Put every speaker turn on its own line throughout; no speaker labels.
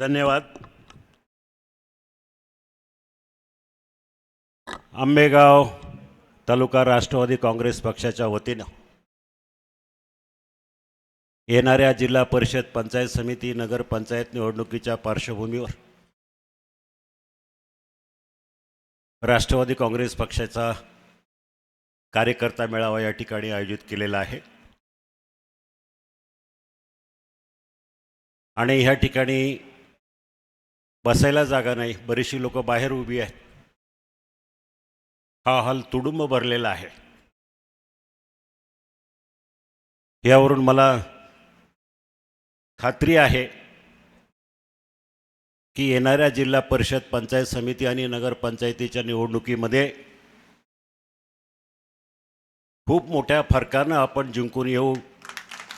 धन्यवाद. आंबेगाव तालुका राष्ट्रवादी काँग्रेस पक्षाच्या वतीनं येणाऱ्या जिल्हा परिषद पंचायत समिती नगरपंचायत निवडणुकीच्या पार्श्वभूमीवर राष्ट्रवादी काँग्रेस पक्षाचा कार्यकर्ता मेळावा या ठिकाणी आयोजित केलेला आहे. आणि ह्या ठिकाणी बसायला जागा नाही. बरीचशी लोक बाहेर उभी आहेत. हा हॉल तुडुंब भरलेला आहे. यावरून मला खात्री आहे की येणाऱ्या जिल्हा परिषद पंचायत समिती आणि नगरपंचायतीच्या निवडणुकीमध्ये खूप मोठ्या फरकानं आपण जिंकून येऊ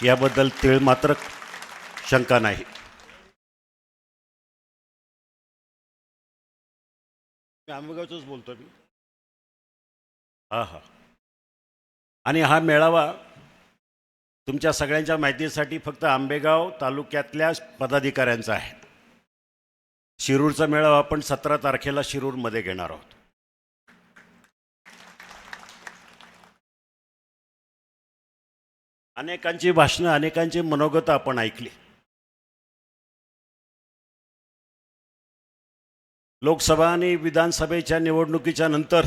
याबद्दल तिळ मात्र शंका नाही. मी आंबेगावचंच बोलतो मी. हा हा. आणि हा मेळावा तुमच्या सगळ्यांच्या माहितीसाठी फक्त आंबेगाव तालुक्यातल्या पदाधिकाऱ्यांचा आहे. शिरूरचा मेळावा आपण सतरा तारखेला शिरूरमध्ये घेणार आहोत. अनेकांची भाषणं अनेकांची मनोगत आपण ऐकली. लोकसभा आणि विधानसभेच्या निवडणुकीच्या नंतर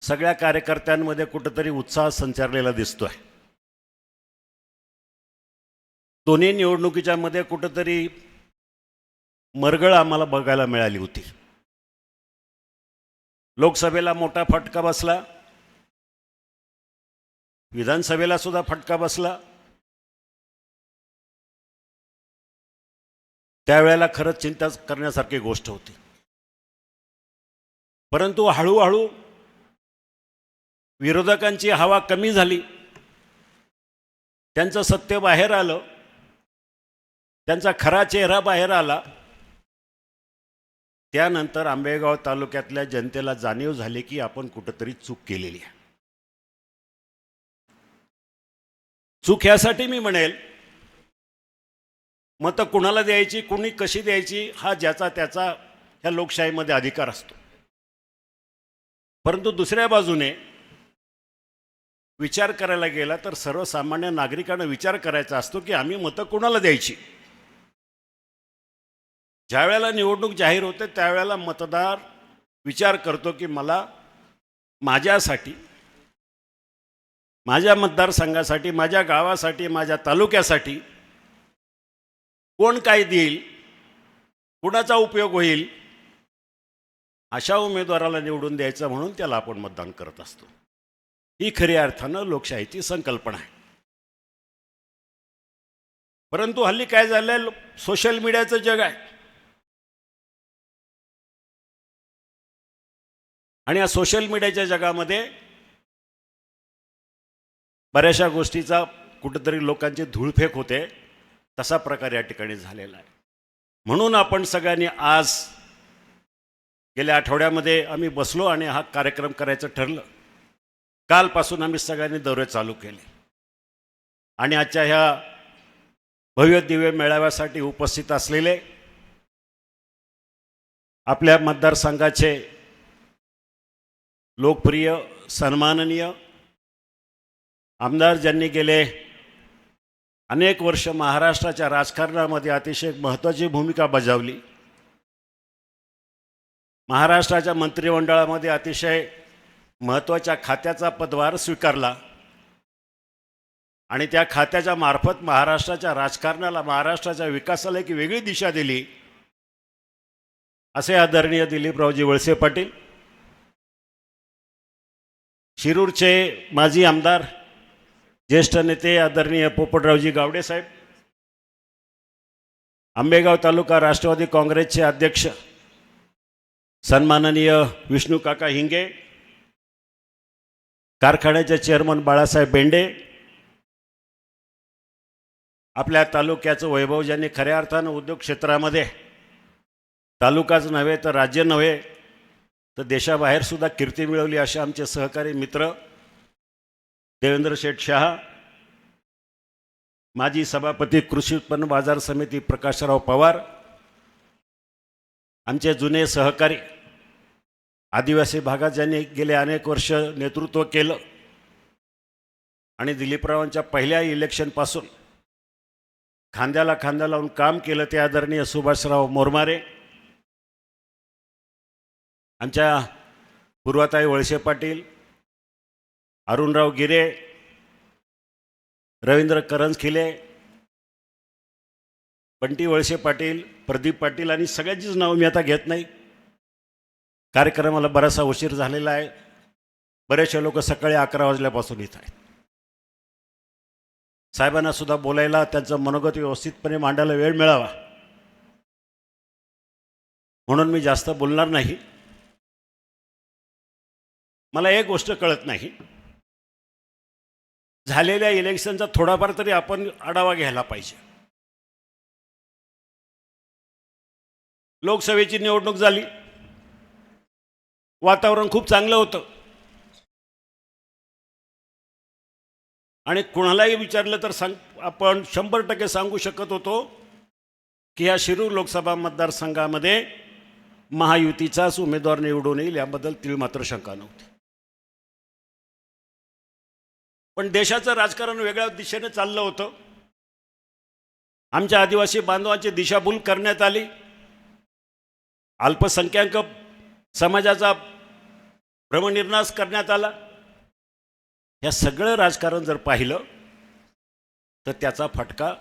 सगळ्या कार्यकर्त्यांमध्ये कुठंतरी उत्साह संचारलेला दिसतोय. दोन्ही निवडणुकीच्या मध्ये कुठंतरी मरगळ आम्हाला बघायला मिळाली होती. लोकसभेला मोठा फटका बसला. विधानसभेला सुद्धा फटका बसला. त्यावेळेला खरंच चिंता करण्यासारखी गोष्ट होती. परंतु हळूहळू विरोधकांची हवा कमी झाली. त्यांचं सत्य बाहेर आलं. त्यांचा खरा चेहरा बाहेर आला. त्यानंतर आंबेगाव तालुक्यातल्या जनतेला जाणीव झाली की आपण कुठंतरी चूक केलेली आहे. चूक ह्यासाठी मी म्हणेल मतं कुणाला द्यायची कुणी कशी द्यायची हा ज्याचा त्याचा ह्या लोकशाहीमध्ये अधिकार असतो. परंतु दुसऱ्या बाजूने विचार करायला गेला तर सर्वसामान्य नागरिकांना विचार करायचा असतो की आम्ही मतं कुणाला द्यायची? ज्यावेळेला निवडणूक जाहीर होते त्यावेळेला मतदार विचार करतो की मला माझ्यासाठी माझ्या मतदारसंघासाठी माझ्या गावासाठी माझ्या तालुक्यासाठी कोण काय देईल? कुणाचा उपयोग होईल? अशा उमेदवाराला निवडून द्यायचं म्हणून त्याला आपण मतदान करत असतो. ही खऱ्या अर्थानं लोकशाहीची संकल्पना आहे. परंतु हल्ली काय झालंय? सोशल मीडियाचं जग आहे. आणि या सोशल मीडियाच्या जगामध्ये बऱ्याचशा गोष्टीचा कुठंतरी लोकांची धूळफेक होते. तसा प्रकार या ठिकाणी झालेला आहे. म्हणून आपण सगळ्यांनी आज गेल्या आठवड्यामध्ये आम्ही बसलो आणि हा कार्यक्रम करायचं ठरलं. कालपासून आम्ही सगळ्यांनी दौरे चालू केले. आणि आजच्या ह्या भव्य दिव्य मेळाव्यासाठी उपस्थित असलेले आपल्या मतदारसंघाचे लोकप्रिय सन्माननीय आमदार ज्यांनी गेले अनेक वर्ष महाराष्ट्राच्या राजकारणामध्ये अतिशय महत्त्वाची भूमिका बजावली. महाराष्ट्राच्या मंत्रिमंडळामध्ये अतिशय महत्त्वाच्या खात्याचा पदभार स्वीकारला. आणि त्या खात्याच्या मार्फत महाराष्ट्राच्या राजकारणाला महाराष्ट्राच्या विकासाला एक वेगळी दिशा दिली. असे आदरणीय दिलीपरावजी वळसे पाटील. शिरूरचे माजी आमदार ज्येष्ठ नेते आदरणीय पोपटरावजी गावडे साहेब आंबेगाव तालुका राष्ट्रवादी काँग्रेसचे अध्यक्ष सन्माननीय विष्णू काका हिंगे कारखान्याचे चेअरमन बाळासाहेब बेंडे आपल्या तालुक्याचं वैभव ज्यांनी खऱ्या अर्थानं उद्योग क्षेत्रामध्ये तालुकाच नव्हे तर राज्य नव्हे तर देशाबाहेरसुद्धा कीर्ती मिळवली असे आमचे सहकारी मित्र देवेंद्र शेठ शहा माजी सभापती कृषी उत्पन्न बाजार समिती प्रकाशराव पवार आमचे जुने सहकारी आदिवासी भागात ज्यांनी गेले अनेक वर्ष नेतृत्व केलं आणि दिलीपरावांच्या पहिल्या इलेक्शनपासून खांद्याला खांदा लावून काम केलं ते आदरणीय सुभाषराव मोरमारे आमच्या पूर्वाताई वळसे पाटील अरुणराव गिरे रवींद्र करंजखिले बंटी वळसे पाटील प्रदीप पाटील आणि सगळ्यांचीच नावं मी आता घेत नाही. कार्यक्रमाला बराचसा उशीर झालेला आहे. बरेचसे लोक सकाळी अकरा वाजल्यापासून येत आहेत. साहेबांना सुद्धा बोलायला त्यांचं मनोगत व्यवस्थितपणे मांडायला वेळ मिळावा. म्हणून मी जास्त बोलणार नाही. मला एक गोष्ट कळत नाही. झालेल्या इलेक्शनचा थोडाफार तरी आपण आढावा घ्यायला पाहिजे. लोकसभेची निवडणूक झाली. वातावरण खूप चांगलं होतं. आणि कुणालाही विचारलं तर सांग आपण शंभर टक्के सांगू शकत होतो की या शिरूर लोकसभा मतदारसंघामध्ये महायुतीचाच उमेदवार निवडून येईल याबद्दल ती मात्र शंका नव्हती. पण देशाचं राजकारण वेगळ्या दिशेने चाललं होतं. आमच्या आदिवासी बांधवांची दिशाभूल करण्यात आली. अल्पसंख्याक समाजाचा भ्रमनिर्नाश करण्यात आला. या सगळं राजकारण जर पाहिलं तर त्याचा फटका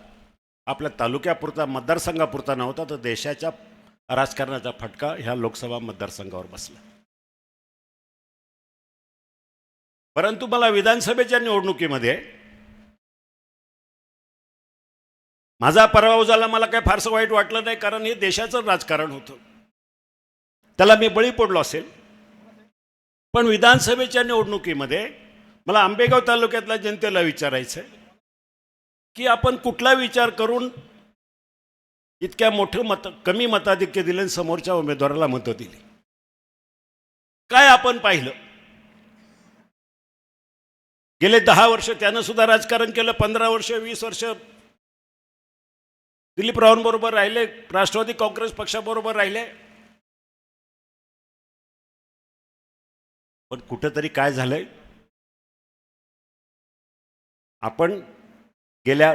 आपल्या तालुक्यापुरता मतदारसंघापुरता नव्हता तर देशाच्या राजकारणाचा फटका ह्या लोकसभा मतदारसंघावर बसला. परंतु मला विधानसभेच्या निवडणुकीमध्ये माझा पराभव झाला मला काही फारसं वाईट वाटलं नाही कारण हे देशाचं राजकारण होतं. त्याला मी बळी पडलो असेल. पण विधानसभेच्या निवडणुकीमध्ये मला आंबेगाव तालुक्यातल्या जनतेला विचारायचं आहे की आपण कुठला विचार करून इतक्या मोठं मत कमी मताधिक्य दिलं समोरच्या उमेदवाराला मतं दिली? काय आपण पाहिलं? गेले दहा वर्ष त्यानं सुद्धा राजकारण केलं पंधरा वर्ष वीस वर्ष. दिलीपरावांबरोबर राहिले राष्ट्रवादी काँग्रेस पक्षाबरोबर राहिले. पण कुठंतरी काय झालंय? आपण गेल्या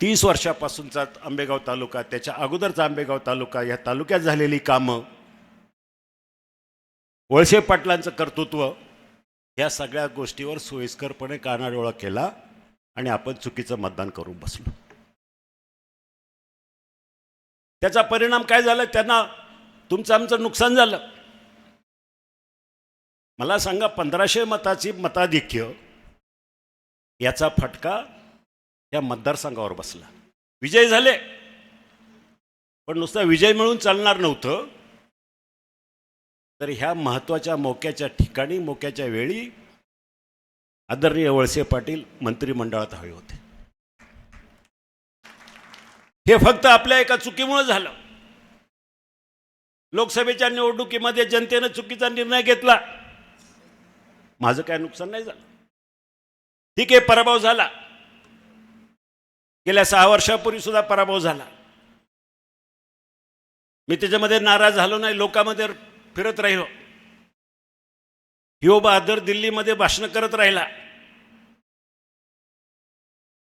तीस वर्षापासूनचा आंबेगाव तालुका त्याच्या अगोदरचा आंबेगाव तालुका या तालुक्यात झालेली कामं वळसे पाटलांचं कर्तृत्व या सगळ्या गोष्टीवर सोयीस्करपणे कानाडोळा केला आणि आपण चुकीचं मतदान करून बसलो. त्याचा परिणाम काय झाला? त्यांना तुमचं आमचं नुकसान झालं. मला सांगा पंधराशे मताची मताधिक्य याचा फटका या मतदारसंघावर बसला. विजय झाले. पण नुसता विजय मिळून चालणार नव्हतं. तर ह्या महत्त्वाच्या मोक्याच्या ठिकाणी मोक्याच्या वेळी आदरणीय वळसे पाटील मंत्रिमंडळात हवे होते. हे फक्त आपल्या एका चुकीमुळे झालं. लोकसभेच्या निवडणुकीमध्ये जनतेनं चुकीचा निर्णय घेतला. माझं काय नुकसान नाही झालं. ठीक आहे पराभव झाला. गेल्या सहा वर्षापूर्वी सुद्धा पराभव झाला. मी त्याच्यामध्ये नाराज झालो नाही. लोकांमध्ये फिरत राहिलो. यो बहादर दिल्लीमध्ये भाषण करत राहिला.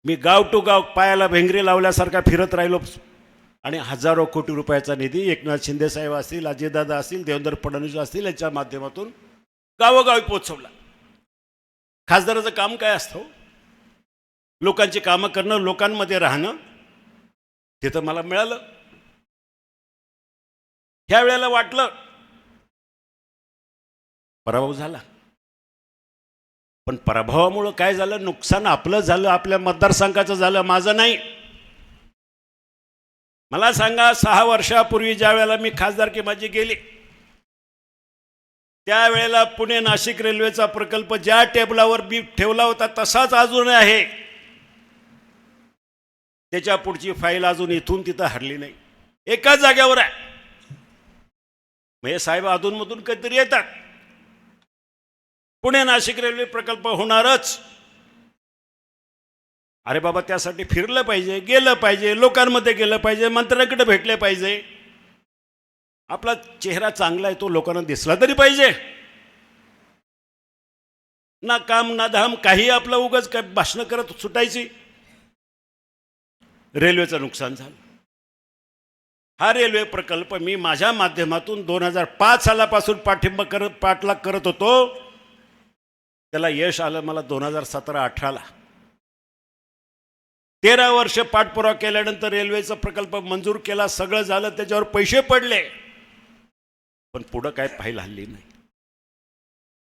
मी गाव टू गाव पायाला भेंगरी लावल्यासारखा फिरत राहिलो. आणि हजारो कोटी रुपयाचा निधी एकनाथ शिंदे साहेब असतील अजयदादा असतील देवेंद्र फडणवीस असतील याच्या माध्यमातून गावोगावी पोचवला खासदाराचं काम काय असतं हो? लोकांची कामं करणं लोकांमध्ये राहणं ते तर मला मिळालं. ह्या वेळेला वाटलं पराभव झाला. पण पराभवामुळं काय झालं? नुकसान आपलं झालं आपल्या मतदारसंघाचं झालं माझं नाही. मला सांगा सहा वर्षापूर्वी ज्या वेळेला मी खासदारकी माझी गेली त्यावेळेला पुणे नाशिक रेल्वेचा प्रकल्प ज्या टेबलावर मी ठेवला होता तसाच अजून आहे. त्याच्या पुढची फाईल अजून इथून तिथं हरली नाही. एकाच जाग्यावर आहे. म्हणजे साहेब अधूनमधून कधीतरी येतात. पुणे नाशिक रेल्वे प्रकल्प होणारच. अरे बाबा त्यासाठी फिरलं पाहिजे गेलं पाहिजे लोकांमध्ये गेलं पाहिजे मंत्र्यांकडे भेटले पाहिजे. आपला चेहरा चांगला आहे तो लोकांना दिसला तरी पाहिजे. ना काम ना धाम काही आपलं उगाच काय भाषणं करत सुटायची. रेल्वेचं नुकसान झालं. हा रेल्वे प्रकल्प मी माझ्या माध्यमातून दोन हजार पाच सालापासून पाठिंबा करत पाठलाग करत होतो. त्याला यश आलं मला दोन हजार सतरा अठराला. तेरा वर्ष पाठपुरावा केल्यानंतर रेल्वेचा प्रकल्प मंजूर केला सगळं झालं त्याच्यावर पैसे पडले. पण पुढं काय पाहिलं हल्ली नाही.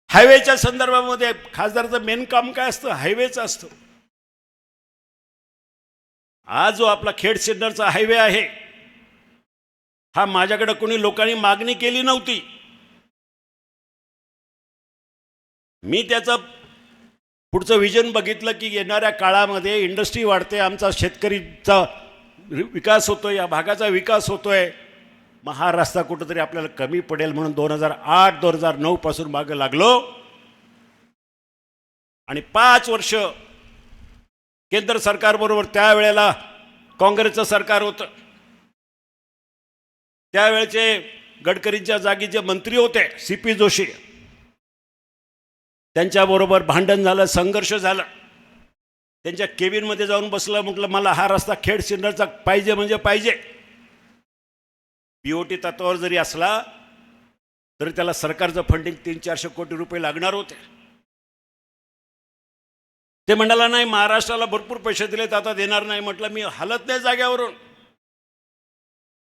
हायवेच्या संदर्भामध्ये खासदारचं मेन काम काय असतं? हायवेचं असतं. आज जो आपला खेड सिन्नरचा हायवे आहे हा माझ्याकडे कोणी लोकांनी मागणी केली नव्हती. मी त्याचं पुढचं विजन बघितलं की येणाऱ्या काळामध्ये इंडस्ट्री वाढते आमचा शेतकरीचा विकास होतो या भागाचा विकास होतोय. मग हा रस्ता कुठंतरी आपल्याला कमी पडेल म्हणून दोन हजार आठ दोन हजार नऊ पासून मागं लागलो. आणि पाच वर्ष केंद्र सरकारबरोबर त्यावेळेला काँग्रेसचं सरकार होतं. त्यावेळेचे गडकरींच्या जागी जे मंत्री होते सी पी जोशी त्यांच्याबरोबर भांडण झालं संघर्ष झाला. त्यांच्या केबिनमध्ये जाऊन बसलं म्हटलं मला हा रस्ता खेड सिन्नरचा पाहिजे म्हणजे पाहिजे. पीओटी तत्वावर जरी असला तरी त्याला सरकारचं फंडिंग तीन चारशे कोटी रुपये लागणार होते. ते म्हणाला नाही महाराष्ट्राला भरपूर पैसे दिलेत आता देणार नाही. म्हटलं मी हलत नाही जाग्यावरून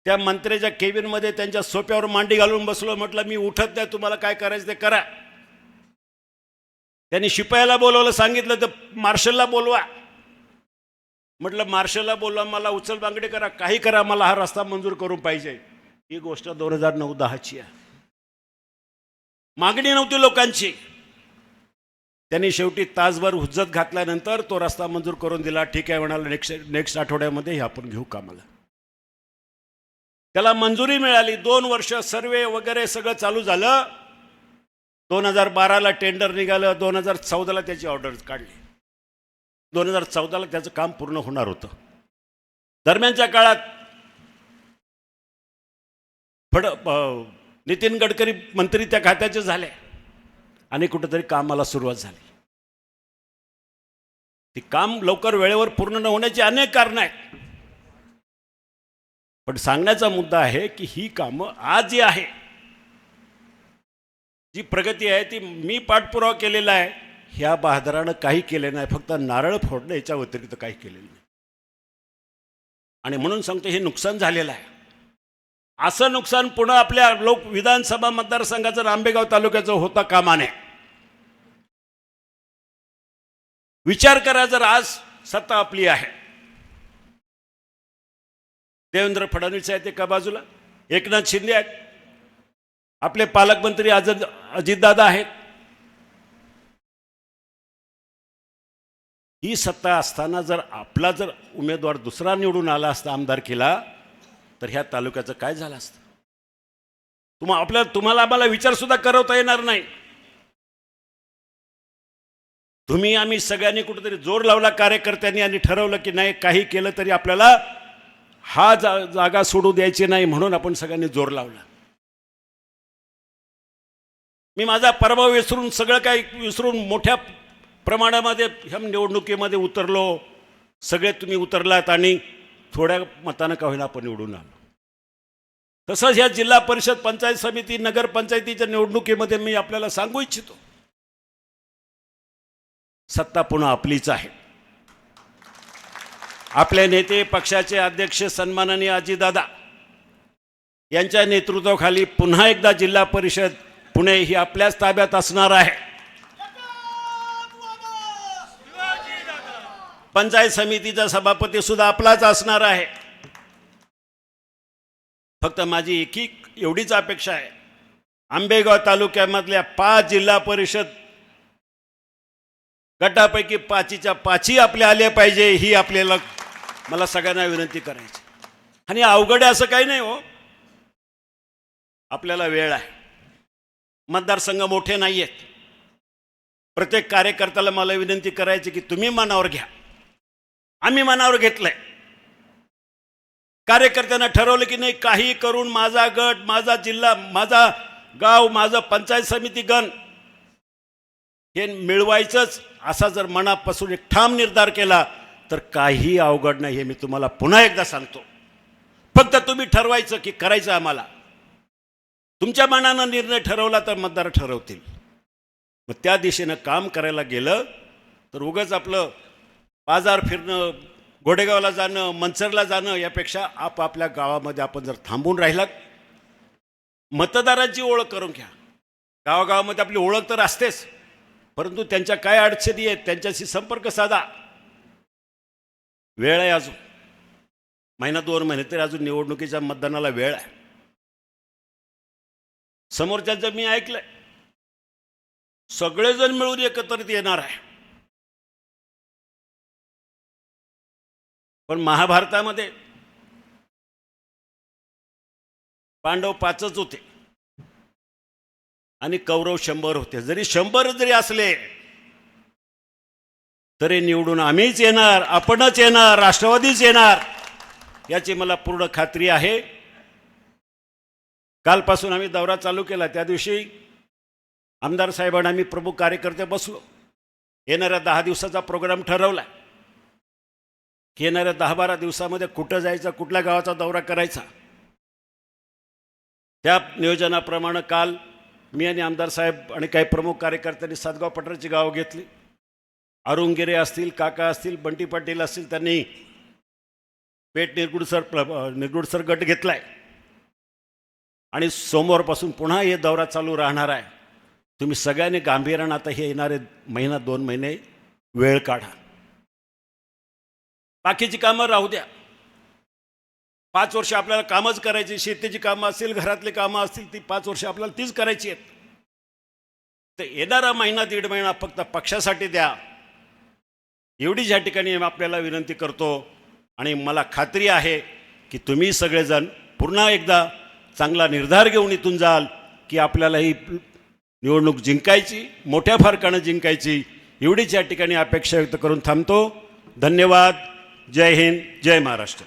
त्या मंत्र्याच्या केबिनमध्ये त्यांच्या सोप्यावर मांडी घालून बसलो म्हटलं मी उठत नाही तुम्हाला काय करायचं ते करा. त्यांनी शिपायाला बोलवलं सांगितलं तर मार्शलला बोलवा. म्हटलं मार्शलला बोलवा मला उचल बांगडे करा काही करा मला हा रस्ता मंजूर करून पाहिजे. ही गोष्ट दोन हजार नऊ दहाची आहे. मागणी नव्हती लोकांची. त्यांनी शेवटी तासभर हुज्जत घातल्यानंतर तो रस्ता मंजूर करून दिला. ठीक आहे म्हणाला नेक्स्ट नेक्स्ट आठवड्यामध्ये हे आपण घेऊ कामाला. त्याला मंजुरी मिळाली. दोन वर्ष सर्वे वगैरे सगळं चालू झालं. दोन हजार बाराला टेंडर निघालं दोन हजार चौदाला त्याची ऑर्डर काढली. दोन हजार चौदाला त्याचं काम पूर्ण होणार होतं. दरम्यानच्या काळात फड नितीन गडकरी मंत्री त्या खात्याचे झाले आणि कुठंतरी कामाला सुरुवात झाली. ती काम लवकर वेळेवर पूर्ण न होण्याची अनेक कारणं आहेत. पण सांगण्याचा मुद्दा आहे की ही कामं आज जी आहे. जी प्रगती आहे ती मी पाठपुरावा केलेला आहे. ह्या बहादरानं काही केले नाही. फक्त नारळ फोडणं याच्या व्यतिरिक्त काही केलेलं नाही. आणि म्हणून सांगतो हे नुकसान झालेलं आहे. असं नुकसान पुन्हा आपल्या लोक विधानसभा मतदारसंघाचं आंबेगाव तालुक्याचं होता कामा नये विचार करा जर आज सत्ता आपली आहे. देवेंद्र फडणवीस आहेत एका बाजूला एकनाथ शिंदे आहेत. आपले पालकमंत्री आझाद अजितदादा आहेत. ही सत्ता असताना जर आपला जर उमेदवार दुसरा निवडून आला असता आमदार केला तर ह्या तालुक्याचं काय झालं असतं? तुम्हा आपल्या तुम्हाला आम्हाला विचारसुद्धा करवता येणार नाही. तुम्ही आम्ही सगळ्यांनी कुठेतरी जोर लावला कार्यकर्त्यांनी आणि ठरवलं की नाही काही केलं तरी आपल्याला हा जा जागा सोडू द्यायची नाही म्हणून आपण सगळ्यांनी जोर लावला. मी माझा पराभव विसरून सगळं काही विसरून मोठ्या प्रमाणामध्ये ह्या निवडणुकीमध्ये उतरलो. सगळे तुम्ही उतरलात आणि थोड्या मतानं का होईना आपण निवडून आलो. तसंच ह्या जिल्हा परिषद पंचायत समिती नगरपंचायतीच्या निवडणुकीमध्ये मी आपल्याला सांगू इच्छितो. सत्ता पुन्हा आपलीच आहे. आपले नेते पक्षाचे अध्यक्ष सन्माननीय अजितदादा यांच्या नेतृत्वाखाली पुन्हा एकदा जिल्हा परिषद पुणे ही आपल्याच ताब्यात असणार आहे. पंचायत समितीचा सभापती सुद्धा आपलाच असणार आहे. फक्त माझी एकी एवढीच अपेक्षा आहे. आंबेगाव तालुक्यामधल्या पाच जिल्हा परिषद गटापैकी पाचीच्या पाची आपले आले पाहिजे ही आपल्याला मला सगळ्यांना विनंती करायची. आणि अवघड असं काही नाही हो. आपल्याला वेळ आहे. मतदारसंघ मोठे नाही आहेत प्रत्येक कार्यकर्त्याला मला विनंती करायची की तुम्ही मनावर घ्या. आम्ही मनावर घेतलंय. कार्यकर्त्यांना ठरवलं की नाही काही करून माझा गट माझा जिल्हा माझा गाव माझं पंचायत समिती गण हे मिळवायचंच. असा जर मनापासून एक ठाम निर्धार केला तर काही अवघड नाही हे मी तुम्हाला पुन्हा एकदा सांगतो. फक्त तुम्ही ठरवायचं की करायचं आम्हाला. तुमच्या मनानं निर्णय ठरवला तर मतदार ठरवतील. मग त्या दिशेनं काम करायला गेलं तर उगाच आपलं बाजार फिरणं घोडेगावला जाणं मनसरला जाणं यापेक्षा आपापल्या गावामध्ये आपण जर थांबून राहिलात मतदारांची ओळख करून घ्या. गावागावामध्ये आपली ओळख तर असतेच परंतु त्यांच्या काय अडचणी आहेत त्यांच्याशी संपर्क साधा. वेळ आहे अजून. महिना दोन महिने तरी अजून निवडणुकीच्या मतदानाला वेळ आहे. समोरच्याचं मी ऐकलंय सगळेजण मिळून एकत्रित येणार आहे. पण महाभारतामध्ये पांडव पाचच होते आणि कौरव शंभर होते. जरी शंभर जरी असले तरी निवडून आम्हीच येणार आपणच येणार राष्ट्रवादीच येणार याची मला पूर्ण खात्री आहे. कालपासून आम्ही दौरा चालू केला. त्या दिवशी आमदार साहेबांना आम्ही प्रमुख कार्यकर्ते बसलो. येणाऱ्या दहा दिवसाचा प्रोग्राम ठरवला. की येणाऱ्या दहा बारा दिवसामध्ये कुठं जायचं कुठल्या गावाचा दौरा करायचा? त्या नियोजनाप्रमाणे काल मी आणि आमदार साहेब आणि काही प्रमुख कार्यकर्त्यांनी सातगाव पठाराची गावं घेतली. अरुणगिरे असतील काका असतील बंटी पाटील असतील त्यांनी पेठ निरगुडसर निरगुडसर गट घेतला आहे आणि सोमवारपासून पुन्हा हे दौरा चालू राहणार आहे. तुम्ही सगळ्यांनी गांभीर्यानं आता हे येणारे महिना दोन महिने वेळ काढा. बाकीची कामं राहू द्या. पाच वर्ष आपल्याला कामच करायची शेतीची कामं असतील घरातली कामं असतील ती पाच वर्ष आपल्याला तीच करायची आहेत. तर येणारा महिना दीड महिना फक्त पक्षासाठी द्या. एवढीच या ठिकाणी आपल्याला विनंती करतो आणि मला खात्री आहे की तुम्ही सगळेजण पुन्हा एकदा चांगला निर्धार घेऊन इथून जाल की आपल्याला ही निवडणूक जिंकायची मोठ्या फरकानं जिंकायची एवढीच या ठिकाणी अपेक्षा व्यक्त करून थांबतो. धन्यवाद. जय हिंद. जय महाराष्ट्र.